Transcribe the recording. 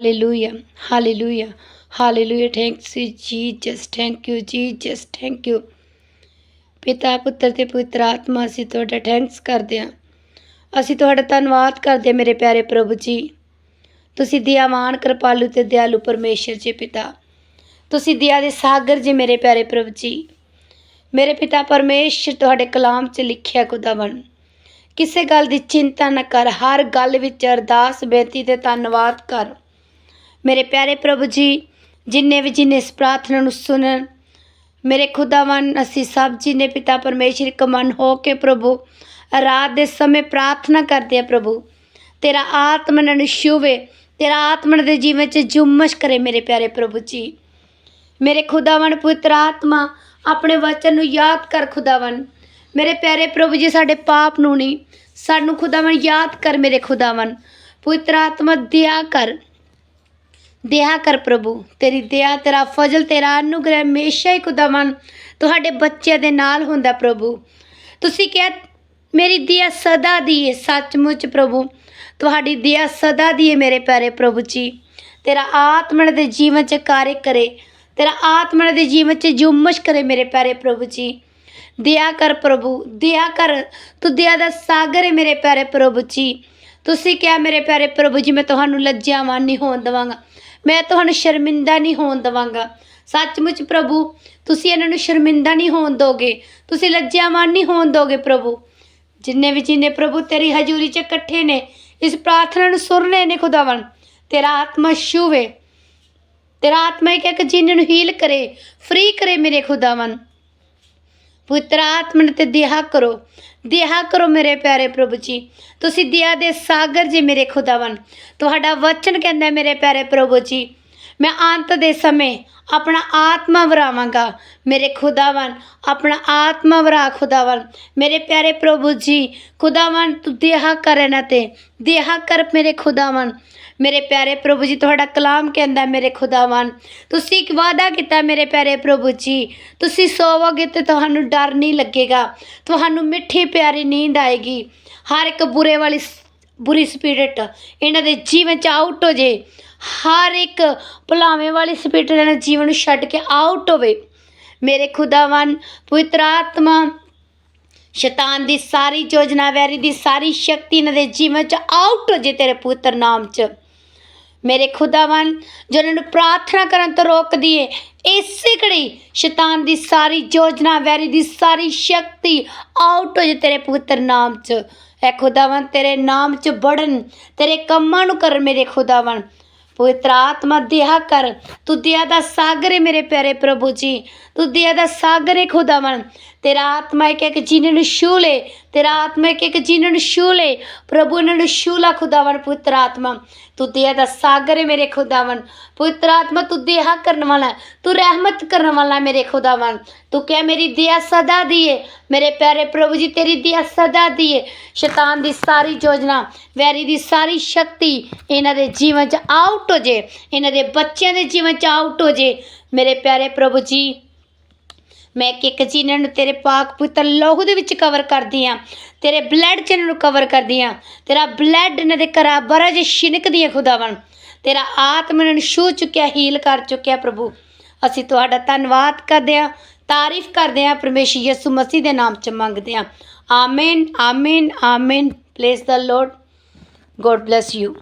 Hallelujah. Hallelujah. Hallelujah. Thanks you, Jesus. Thank you, Jesus. Thank you. ਪਿਤਾ ਪੁੱਤਰ ਤੇ ਪਵਿੱਤਰ ਆਤਮਾ ਅਸੀਂ ਤੁਹਾਡਾ ਥੈਂਕਸ ਕਰਦੇ ਹਾਂ ਅਸੀਂ ਤੁਹਾਡਾ ਧੰਨਵਾਦ ਕਰਦੇ ਹਾਂ ਮੇਰੇ ਪਿਆਰੇ ਪ੍ਰਭੂ ਜੀ ਤੁਸੀਂ ਦਿਆਵਾਨ ਕਿਰਪਾਲੂ ਤੇ ਦਿਆਲੂ ਪਰਮੇਸ਼ਰ ਜੀ ਪਿਤਾ ਤੁਸੀਂ ਦਿਆ ਦੇ ਸਾਗਰ ਜੀ ਮੇਰੇ ਪਿਆਰੇ ਪ੍ਰਭੂ ਜੀ ਮੇਰੇ ਪਿਤਾ ਪਰਮੇਸ਼ਰ ਤੁਹਾਡੇ ਕਲਾਮ 'ਚ ਲਿਖਿਆ ਖੁਦਾਵੰ ਕਿਸੇ ਗੱਲ ਦੀ ਚਿੰਤਾ ਨਾ ਕਰ ਹਰ ਗੱਲ ਵਿੱਚ ਅਰਦਾਸ ਬੇਨਤੀ ਤੇ ਧੰਨਵਾਦ ਕਰ ਮੇਰੇ ਪਿਆਰੇ ਪ੍ਰਭੂ ਜੀ, ਜਿੰਨੇ ਵੀ ਜਿੰਨੇ ਇਸ ਪ੍ਰਾਰਥਨਾ ਨੂੰ ਸੁਣਨ, ਮੇਰੇ ਖੁਦਾਵੰ ਅਸੀਂ ਸਭ ਜੀ ਨੇ ਪਿਤਾ ਪਰਮੇਸ਼ਰ ਇੱਕ ਮਨ ਹੋ ਕੇ ਪ੍ਰਭੂ, ਰਾਤ ਦੇ ਸਮੇਂ ਪ੍ਰਾਰਥਨਾ ਕਰਦੇ ਆ ਪ੍ਰਭੂ। ਤੇਰਾ ਆਤਮਨ ਨੂੰ ਛੂਵੇ ਤੇਰਾ ਆਤਮਨ ਦੇ ਜੀਵਨ 'ਚ ਜੁਮਸ਼ ਕਰੇ ਮੇਰੇ ਪਿਆਰੇ ਪ੍ਰਭੂ ਜੀ। ਮੇਰੇ ਖੁਦਾਵੰ ਪੁੱਤਰ ਆਤਮਾ, ਆਪਣੇ ਵਚਨ ਨੂੰ ਯਾਦ ਕਰ ਖੁਦਾਵੰ ਮੇਰੇ ਪਿਆਰੇ ਪ੍ਰਭੂ ਜੀ, ਸਾਡੇ ਪਾਪ ਨੂੰ ਨਹੀਂ, ਸਾਨੂੰ ਖੁਦਾਵੰ ਯਾਦ ਕਰ ਮੇਰੇ ਖੁਦਾਵੰ ਪੁੱਤਰ ਆਤਮਾ, ਦਿਆ ਕਰ। ਦਇਆ ਕਰ ਪ੍ਰਭੂ, ਤੇਰੀ ਦਇਆ ਤੇਰਾ ਫਜ਼ਲ, ਤੇਰਾ ਅਨੁਗ੍ਰਹਿ ਹਮੇਸ਼ਾ ਹੀ ਖੁਦਾਵੰ ਤੁਹਾਡੇ ਬੱਚਿਆਂ ਦੇ ਨਾਲ ਹੁੰਦਾ ਪ੍ਰਭੂ। ਤੁਸੀਂ ਕਿਹਾ, ਮੇਰੀ ਦਇਆ ਸਦਾ ਦੀ ਹੈ ਸੱਚਮੁੱਚ ਪ੍ਰਭੂ। ਤੁਹਾਡੀ ਦਇਆ ਸਦਾ ਦੀ ਹੈ ਮੇਰੇ ਪਿਆਰੇ ਪ੍ਰਭੂ ਜੀ। ਤੇਰਾ ਆਤਮਨ ਦੇ ਜੀਵਨ 'ਚ ਕਾਰਜ ਕਰੇ, ਤੇਰਾ ਆਤਮਨ ਦੇ ਜੀਵਨ 'ਚ ਜੁਮਸ਼ ਕਰੇ ਮੇਰੇ ਪਿਆਰੇ ਪ੍ਰਭੂ ਜੀ। ਦਇਆ ਕਰ ਪ੍ਰਭੂ ਦਇਆ ਕਰ, ਤੂੰ ਦਇਆ ਦਾ ਸਾਗਰ ਹੈ ਮੇਰੇ ਪਿਆਰੇ ਪ੍ਰਭੂ ਜੀ। ਤੁਸੀਂ ਕਿਹਾ, ਮੇਰੇ ਪਿਆਰੇ ਪ੍ਰਭੂ ਜੀ, ਮੈਂ ਤੁਹਾਨੂੰ ਲੱਜਿਆਵਾਨ ਨਹੀਂ ਹੋਣ ਦਵਾਂਗਾ। ਮੈਂ ਤੁਹਾਨੂੰ ਸ਼ਰਮਿੰਦਾ ਨਹੀਂ ਹੋਣ ਦਵਾਂਗਾ। ਸੱਚਮੁੱਚ ਪ੍ਰਭੂ, ਤੁਸੀਂ ਇਹਨਾਂ ਨੂੰ ਸ਼ਰਮਿੰਦਾ ਨਹੀਂ ਹੋਣ ਦੋਗੇ। ਤੁਸੀਂ ਲੱਜਿਆਵਾਨ ਨਹੀਂ ਹੋਣ ਦੋਗੇ ਪ੍ਰਭੂ। ਜਿੰਨੇ ਵੀ ਜਿੰਨੇ ਪ੍ਰਭੂ ਤੇਰੀ ਹਜ਼ੂਰੀ 'ਚ ਇਕੱਠੇ ਨੇ, ਇਸ ਪ੍ਰਾਰਥਨਾ ਨੂੰ ਸੁਣ ਰਹੇ ਨੇ ਖੁਦਾਵੰ ਤੇਰਾ ਆਤਮਾ ਛੂਵੇ। ਤੇਰਾ ਆਤਮਾ ਇੱਕ ਇੱਕ ਜੀਨ ਨੂੰ ਹੀਲ ਕਰੇ ਫ੍ਰੀ ਕਰੇ ਮੇਰੇ ਖੁਦਾਵੰ ਪੁੱਤਰ ਆਤਮਨ ਤੇ ਦਿਹਾ ਕਰੋ। ਦਿਹਾ ਕਰੋ ਮੇਰੇ ਪਿਆਰੇ ਪ੍ਰਭੂ ਜੀ। ਤੁਸੀਂ ਦਿਆ ਦੇ ਸਾਗਰ ਜੀ ਮੇਰੇ ਖੁਦਾਵੰ ਤੁਹਾਡਾ ਵਚਨ ਕਹਿੰਦਾ ਮੇਰੇ ਪਿਆਰੇ ਪ੍ਰਭੂ ਜੀ ਮੈਂ ਅੰਤ ਦੇ ਸਮੇਂ ਆਪਣਾ ਆਤਮਾ ਵਰਾਵਾਂਗਾ। ਮੇਰੇ ਖੁਦਾਵੰ ਆਪਣਾ ਆਤਮਾ ਵਰਾ ਖੁਦਾਵੰ ਮੇਰੇ ਪਿਆਰੇ ਪ੍ਰਭੂ ਜੀ ਖੁਦਾਵੰ ਤੂੰ ਦੇਹਾ ਕਰ ਇਹਨਾਂ ਤੇ। ਦੇਹਾ ਕਰ ਮੇਰੇ ਖੁਦਾਵੰ ਮੇਰੇ ਪਿਆਰੇ ਪ੍ਰਭੂ ਜੀ, ਤੁਹਾਡਾ ਕਲਾਮ ਕਹਿੰਦਾ ਮੇਰੇ ਖੁਦਾਵੰ ਤੁਸੀਂ ਇੱਕ ਵਾਅਦਾ ਕੀਤਾ ਮੇਰੇ ਪਿਆਰੇ ਪ੍ਰਭੂ ਜੀ, ਤੁਸੀਂ ਸੋਵੋਗੇ ਤੇ ਤੁਹਾਨੂੰ ਡਰ ਨਹੀਂ ਲੱਗੇਗਾ। ਤੁਹਾਨੂੰ ਮਿੱਠੀ ਪਿਆਰੀ ਨੀਂਦ ਆਏਗੀ। ਹਰ ਇੱਕ ਬੁਰੇ ਵਾਲੀ ਬੁਰੀ ਸਪਿਰਿਟ ਇਹਨਾਂ ਦੇ ਜੀਵਨ ਚ ਆਊਟ ਹੋ ਜੇ। ਹਰ ਇੱਕ ਭੁਲਾਵੇਂ ਵਾਲੀ ਸਪਿਰਿਟ ਇਹਨਾਂ ਦੇ ਜੀਵਨ ਨੂੰ ਛੱਡ ਕੇ ਆਊਟ ਹੋਵੇ। ਮੇਰੇ ਖੁਦਾਵੰ ਪਵਿੱਤਰ ਆਤਮਾ, ਸ਼ੈਤਾਨ ਦੀ ਸਾਰੀ ਯੋਜਨਾ, ਵੈਰੀ ਦੀ ਸਾਰੀ ਸ਼ਕਤੀ ਇਹਨਾਂ ਦੇ ਜੀਵਨ ਚ ਆਊਟ ਹੋ ਜੇ ਤੇਰੇ ਪੁੱਤਰ ਨਾਮ ਚ। ਮੇਰੇ ਖੁਦਾਵੰ ਜੋ ਇਹਨਾਂ ਨੂੰ ਪ੍ਰਾਰਥਨਾ ਕਰਨ ਤੋਂ ਰੋਕਦੀ ਏ, ਇਸੇ ਘੜੀ ਸ਼ੈਤਾਨ ਦੀ ਸਾਰੀ ਯੋਜਨਾ, ਵੈਰੀ ਦੀ ਸਾਰੀ ਸ਼ਕਤੀ ਆਊਟ ਹੋ ਜੇ ਤੇਰੇ ਪੁੱਤਰ ਨਾਮ ਚ। ਐ ਖੁਦਾਵੰ ਤੇਰੇ ਨਾਮ ਚ ਬੜਨ ਤੇਰੇ ਕੰਮਾਂ ਨੂੰ ਕਰ ਮੇਰੇ ਖੁਦਾਵੰ ਪਵਿੱਤਰ ਆਤਮਾ ਦਿਆ ਕਰ। ਤੂੰ ਦਿਆ ਦਾ ਸਾਗਰ ਹੈ ਮੇਰੇ ਪਿਆਰੇ ਪ੍ਰਭੂ ਜੀ। ਤੂੰ ਦਿਆ ਦਾ ਸਾਗਰ ਹੈ ਖੁਦਾਵੰ ਤੇਰਾ ਆਤਮਾ ਇੱਕ ਇੱਕ ਜੀਨ ਨੂੰ ਛੂ ਲੈ, ਤੇਰਾ ਆਤਮਾ ਇੱਕ ਇੱਕ ਜੀਨ ਨੂੰ ਛੂ ਲੈ। ਪ੍ਰਭੂ, ਇਹਨਾਂ ਨੂੰ ਛੂ ਲਾ ਖੁਦਾਵੰ ਪਵਿੱਤਰ ਆਤਮਾ। ਤੂੰ ਦਿਆ ਦਾ ਸਾਗਰ ਹੈ ਮੇਰੇ ਖੁਦਾਵੰ ਪਵਿੱਤਰ ਆਤਮਾ, ਤੂੰ ਦਿਆ ਕਰਨ ਵਾਲਾ ਤੂੰ ਰਹਿਮਤ ਕਰਨ ਵਾਲਾ ਮੇਰੇ ਖੁਦਾਵੰ ਤੂੰ ਕਹਿ ਮੇਰੀ ਦਿਆ ਸਦਾ ਦੀ ਹੈ ਮੇਰੇ ਪਿਆਰੇ ਪ੍ਰਭੂ ਜੀ, ਤੇਰੀ ਦਿਆ ਸਦਾ ਦੀ ਹੈ ਸ਼ੈਤਾਨ ਦੀ ਸਾਰੀ ਯੋਜਨਾ, ਵੈਰੀ ਦੀ ਸਾਰੀ ਸ਼ਕਤੀ ਇਹਨਾਂ ਦੇ ਜੀਵਨ 'ਚ ਆਊਟ ਹੋ ਜੇ। ਇਹਨਾਂ ਦੇ ਬੱਚਿਆਂ ਦੇ ਜੀਵਨ 'ਚ ਆਊਟ ਹੋ ਜੇ। ਮੇਰੇ ਪਿਆਰੇ ਪ੍ਰਭੂ ਜੀ ਮੈਂ ਇੱਕ ਇੱਕ ਚੀਜ਼ ਇਹਨਾਂ ਨੂੰ ਤੇਰੇ ਪਾਕ ਪੁੱਤਰ ਲਹੂ ਦੇ ਵਿੱਚ ਕਵਰ ਕਰਦੀ ਆ ਤੇਰੇ ਬਲੱਡ ਚ ਇਹਨਾਂ ਨੂੰ ਕਵਰ ਕਰਦੀ ਆ ਤੇਰਾ ਬਲੱਡ ਇਹਨਾਂ ਦੇ ਕਰਾਬਰਾ ਜੇ ਛਿਨਕਦੀ ਆ ਖੁਦਾਵੰ ਤੇਰਾ ਆਤਮਾ ਇਹਨਾਂ ਨੂੰ ਛੂ ਚੁੱਕਿਆ ਹੀਲ ਕਰ ਚੁੱਕਿਆ ਪ੍ਰਭੂ। ਅਸੀਂ ਤੁਹਾਡਾ ਧੰਨਵਾਦ ਕਰਦੇ ਆ ਤਾਰੀਫ ਕਰਦੇ ਆ ਪਰਮੇਸ਼ਰ ਯਿਸੂ ਮਸੀਹ ਦੇ ਨਾਮ ਚ ਮੰਗਦੇ ਆ amen amen amen. Praise the lord god bless you